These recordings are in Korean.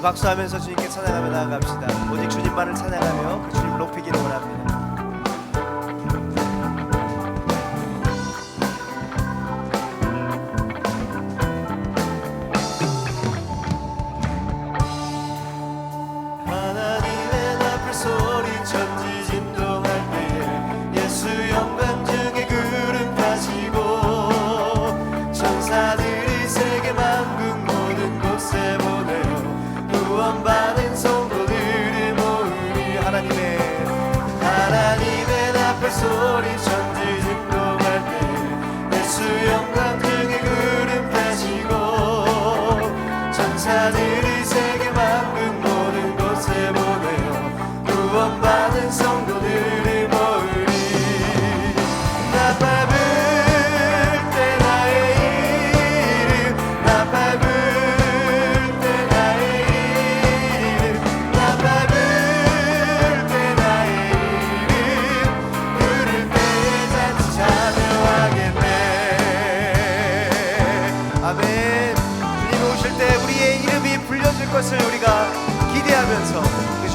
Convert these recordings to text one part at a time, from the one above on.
우리 박수하면서 주님께 찬양하며 나아갑시다. 오직 주님만을 찬양하며 그 주님 높이기를 원합니다. 하나님의 소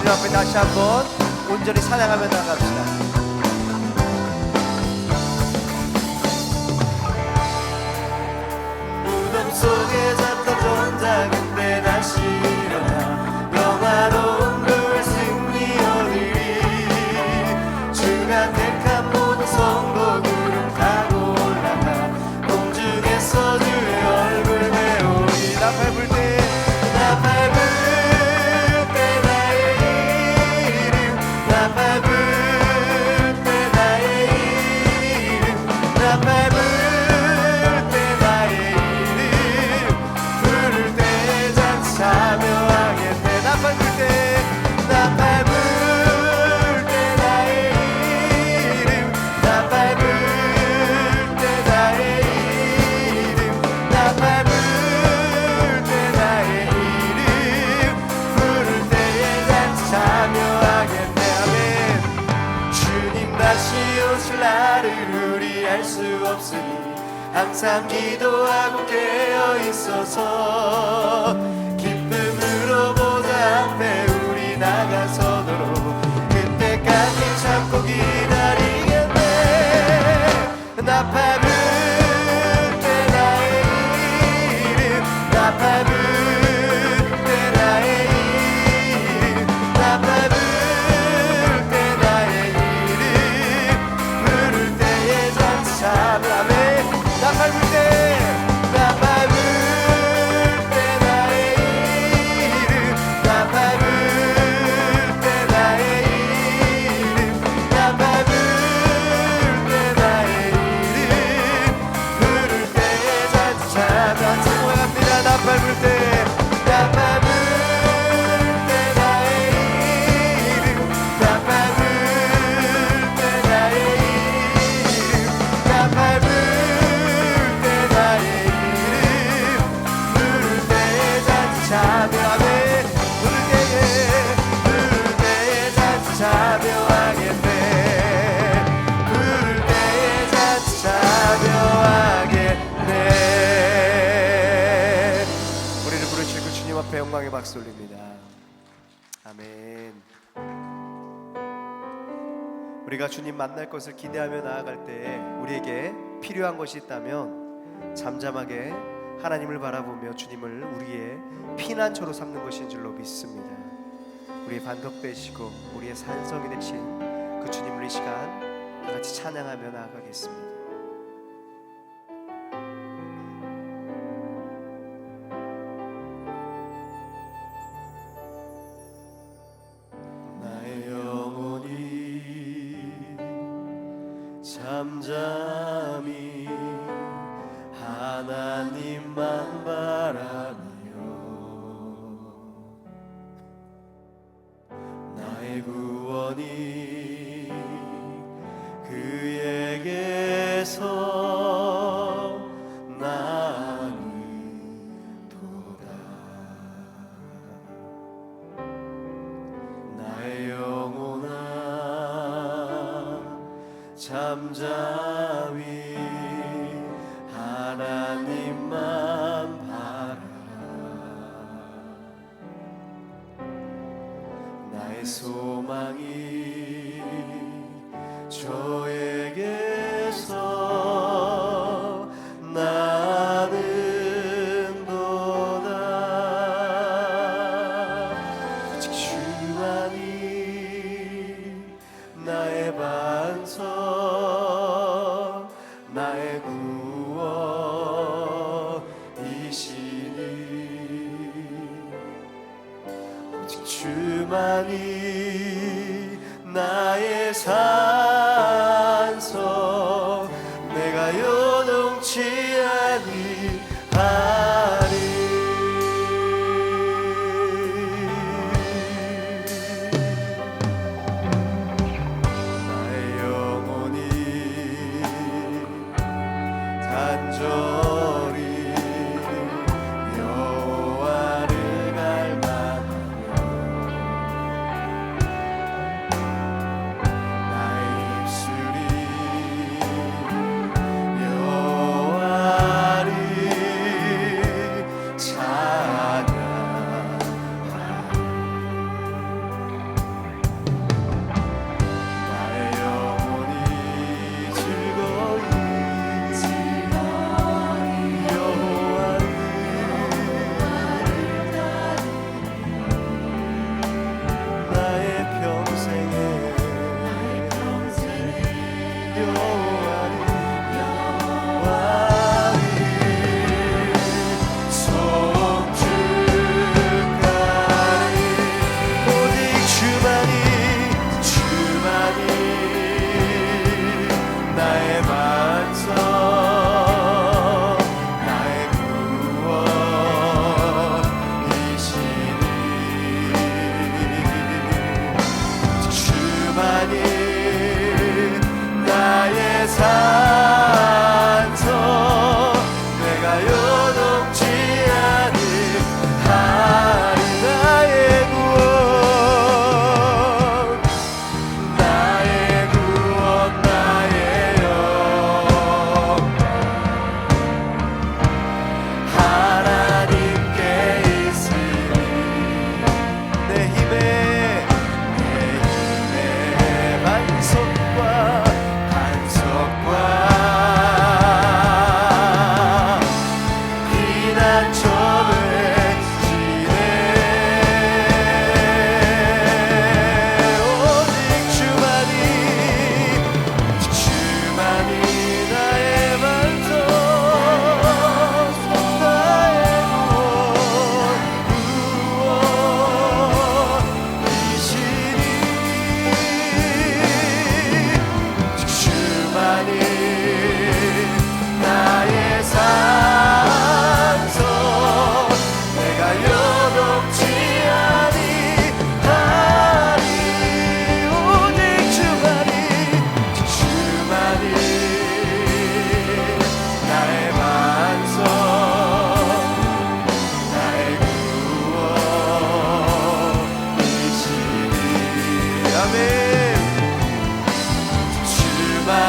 주님 앞에 다시 한번 온전히 찬양하며 나갑시다. 속에 잠깐 존자 근데 다시 수 없으니 항상 기도하고 깨어 있어서 기쁨으로 보좌 앞에 우리 나가서도록 그때까지 참고 기다리겠네. 나밟 앞에 영광의 박수 올립니다 아멘 우리가 주님 만날 것을 기대하며 나아갈 때 우리에게 필요한 것이 있다면 잠잠하게 하나님을 바라보며 주님을 우리의 피난처로 삼는 것인 줄로 믿습니다. 우리의 반석 되시고 우리의 산성이 되신 그 주님을 이 시간 다 같이 찬양하며 나아가겠습니다. 잠잠히 하나님만 바라 잠잠히 하나님만 바라 소망이 저에게서 나는 도다. 오직 주만이 나의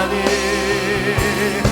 하나님.